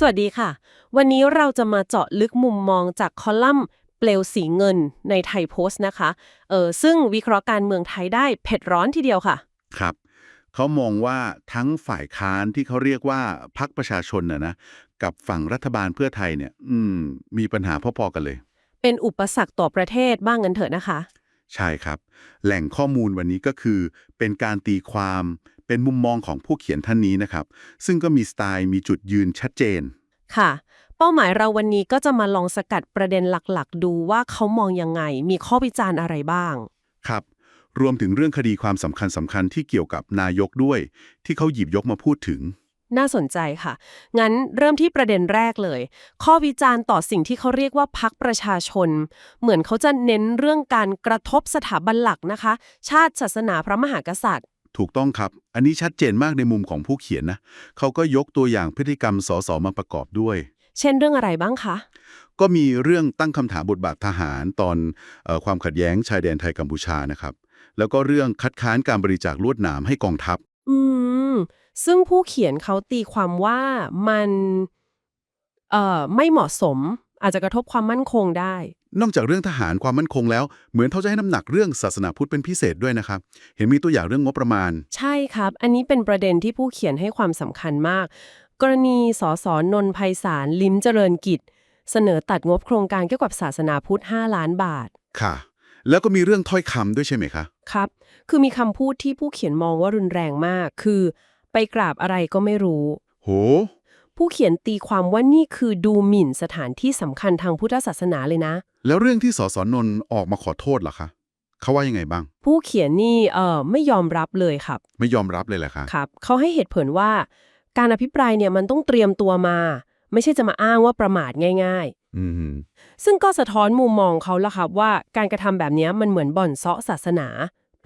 สวัสดีค่ะ วันนี้เราจะมาเจาะลึกมุมมองจากคอลัมน์เปลวสีเงินในไทยโพสต์นะคะ เออซึ่งวิเคราะห์การเมืองไทยได้เผ็ดร้อนทีเดียวค่ะ ครับ เขามองว่าทั้งฝ่ายค้านที่เขาเรียกว่าพักประชาชนน่ะนะ กับฝั่งรัฐบาลเพื่อไทยเนี่ย อืม มีปัญหาพอๆกันเลย เป็นอุปสรรคต่อประเทศบ้างกันเถอะนะคะ ใช่ครับ แหล่งข้อมูลวันนี้ก็คือ เป็นการตีความ เป็นมุมมองของผู้เขียนท่านนี้นะครับ ซึ่งก็มีสไตล์มีจุดยืนชัดเจน ค่ะ เป้าหมายเราวันนี้ก็จะมาลองสกัดประเด็นหลักๆ ดูว่าเขามองยังไง มีข้อวิจารณ์อะไรบ้าง ครับ รวมถึงเรื่องคดีความสำคัญสำคัญๆที่เกี่ยวกับนายกด้วย ที่เขาหยิบยกมาพูดถึง น่าสนใจค่ะ งั้นเริ่มที่ประเด็นแรกเลย ข้อวิจารณ์ต่อสิ่งที่เขาเรียกว่าพักประชาชน เหมือนเขาจะเน้นเรื่องการกระทบสถาบันหลักนะคะ ชาติศาสนาพระมหากษัตริย์ ถูกต้องครับ อันนี้ชัดเจนมากในมุมของผู้เขียนนะเขาก็ยกตัวอย่างพฤติกรรมสสมาประกอบด้วย เช่นเรื่องอะไรบ้างคะ ก็มีเรื่องตั้งคำถามบทบาททหารตอนเออความขัดแย้งชายแดนไทยกัมพูชานะครับ แล้วก็เรื่องคัดค้านการบริจาคลวดหนามให้กองทัพ อืม ซึ่งผู้เขียนเขาตีความว่ามันเอ่อไม่เหมาะสม อาจจะกระทบความมั่นคงได้ นอกจากเรื่องทหารความมั่นคงแล้ว เหมือนเขาจะให้น้ำหนักเรื่องศาสนาพุทธเป็นพิเศษด้วยนะครับ เห็นมีตัวอย่างเรื่องงบประมาณ ใช่ครับ อันนี้เป็นประเด็นที่ผู้เขียนให้ความสำคัญมาก กรณีสสนนท์ไพศาลลิ้มเจริญกิจ เสนอตัดงบโครงการเกี่ยวกับศาสนาพุทธ 5 ล้านบาท ค่ะ แล้วก็มีเรื่องถ้อยคำด้วยใช่ไหมคะ ครับ คือมีคำพูดที่ผู้เขียนมองว่ารุนแรงมาก คือ ไปกราบอะไรก็ไม่รู้ โห ผู้เขียนตีความว่านี่คือดูหมิ่นสถานที่สำคัญทางพุทธศาสนาเลยนะ แล้วเรื่องที่สสนนท์ออกมาขอโทษล่ะคะ เขาว่ายังไงบ้าง ผู้เขียนนี่เอ่อไม่ยอมรับเลยครับ ไม่ยอมรับเลยแหละคะ ครับ เขาให้เหตุผลว่า การอภิปรายเนี่ยมันต้องเตรียมตัวมา ไม่ใช่จะมาอ้างว่าประมาทง่าย อืมๆ ซึ่งก็สะท้อนมุมมองเขาละครับว่าการกระทำแบบเนี้ยมันเหมือนบ่อนเซาะศาสนา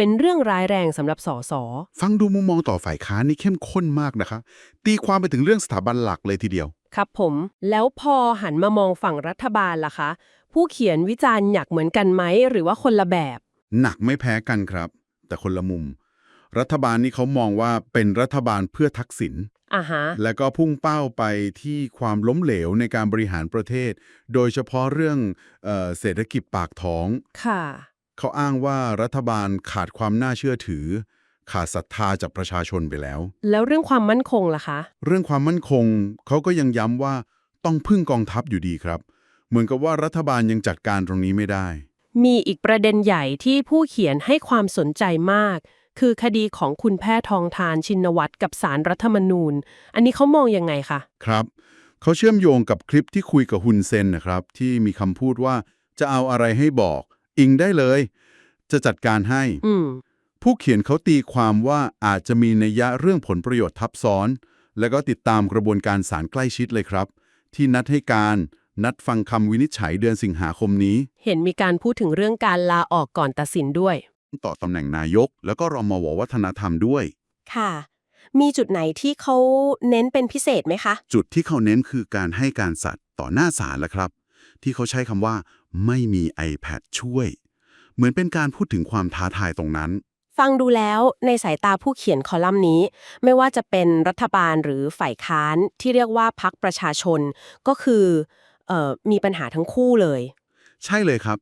เป็นเรื่องร้ายแรงสำหรับสสฟังดูมุมมองต่อฝ่ายค้านนี่เข้มข้นมากนะคะ ตีความไปถึงเรื่องสถาบันหลักเลยทีเดียว ครับผม แล้วพอหันมามองฝั่งรัฐบาลล่ะคะ ผู้เขียนวิจารณ์อยากเหมือนกันไหมหรือว่าคนละแบบ หนักไม่แพ้กันครับ แต่คนละมุม รัฐบาลนี่เขามองว่าเป็นรัฐบาลเพื่อทักษิณอ่าฮะ และก็พุ่งเป้าไปที่ความล้มเหลวในการบริหารประเทศ โดยเฉพาะเรื่องเออเศรษฐกิจปากท้อง ค่ะ เขาอ้างว่ารัฐบาลขาดความน่าเชื่อถือ ขาดศรัทธาจากประชาชนไปแล้ว แล้วเรื่องความมั่นคงล่ะคะ เรื่องความมั่นคงเขาก็ยังย้ำว่าต้องพึ่งกองทัพอยู่ดีครับ เหมือนกับว่ารัฐบาลยังจัดการตรงนี้ไม่ได้ มีอีกประเด็นใหญ่ที่ผู้เขียนให้ความสนใจมาก คือคดีของคุณแพทองทานชินวัตรกับสารรัฐธรรมนูญ อันนี้เขามองยังไงคะครับเขาเชื่อมโยงกับคลิปที่คุยกับฮุนเซนนะครับ ที่มีคำพูดว่าจะเอาอะไรให้บอก อิงได้เลย จะจัดการให้อืมผู้เขียนเขาตีความว่าอาจจะมีนัยยะเรื่องผลประโยชน์ทับซ้อน แล้วก็ติดตามกระบวนการศาลใกล้ชิดเลยครับ ที่นัดให้การนัดฟังคำวินิจฉัยเดือนสิงหาคมนี้ เห็นมีการพูดถึงเรื่องการลาออกก่อนตัดสินด้วย ต่อตำแหน่งนายก แล้วก็รมววัฒนธรรมด้วย ค่ะ มีจุดไหนที่เขาเน้นเป็นพิเศษไหมคะ จุดที่เขาเน้นคือการให้การสัตว์ต่อหน้าศาลแหละครับ ที่เขาใช้คำว่า ไม่มี iPad ช่วย เหมือนเป็นการพูดถึงความท้าทายตรงนั้น ฟังดูแล้วในสายตาผู้เขียนคอลัมน์นี้ ไม่ว่าจะเป็นรัฐบาลหรือฝ่ายค้านที่เรียกว่าพักประชาชน ก็คือเอ่อมีปัญหาทั้งคู่เลย ใช่เลยครับ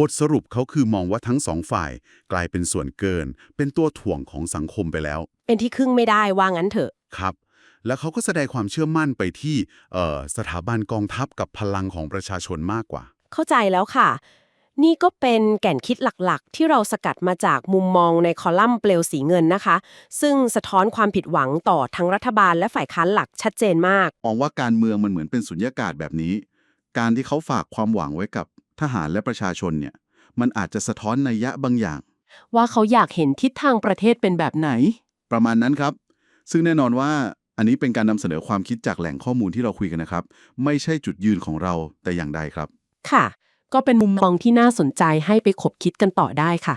บทสรุปเขาคือมองว่าทั้งสองฝ่าย กลายเป็นส่วนเกิน เป็นตัวถ่วงของสังคมไปแล้ว เป็นที่ครึ่งไม่ได้ว่างั้นเถอะครับ แล้วเขาก็แสดงความเชื่อมั่นไปที่เอ่อสถาบันกองทัพกับพลังของประชาชนมากกว่า เข้าใจแล้วค่ะ นี่ก็เป็นแก่นคิดหลักๆ ที่เราสกัดมาจากมุมมองในคอลัมน์เปลวสีเงินนะคะ ซึ่งสะท้อนความผิดหวังต่อทั้งรัฐบาลและฝ่ายค้านหลักชัดเจนมาก มองว่าการเมืองมันเหมือนเป็นสุญญากาศแบบนี้ การที่เขาฝากความหวังไว้กับทหารและประชาชนเนี่ย มันอาจจะสะท้อนนัยยะบางอย่าง ว่าเขาอยากเห็นทิศทางประเทศเป็นแบบไหน ประมาณนั้นครับ ซึ่งแน่นอนว่า อันนี้เป็นการนำเสนอความคิดจากแหล่งข้อมูลที่เราคุยกันนะครับ ไม่ใช่จุดยืนของเราแต่อย่างใดครับ ค่ะ ก็เป็นมุมมองที่น่าสนใจให้ไปขบคิดกันต่อได้ค่ะ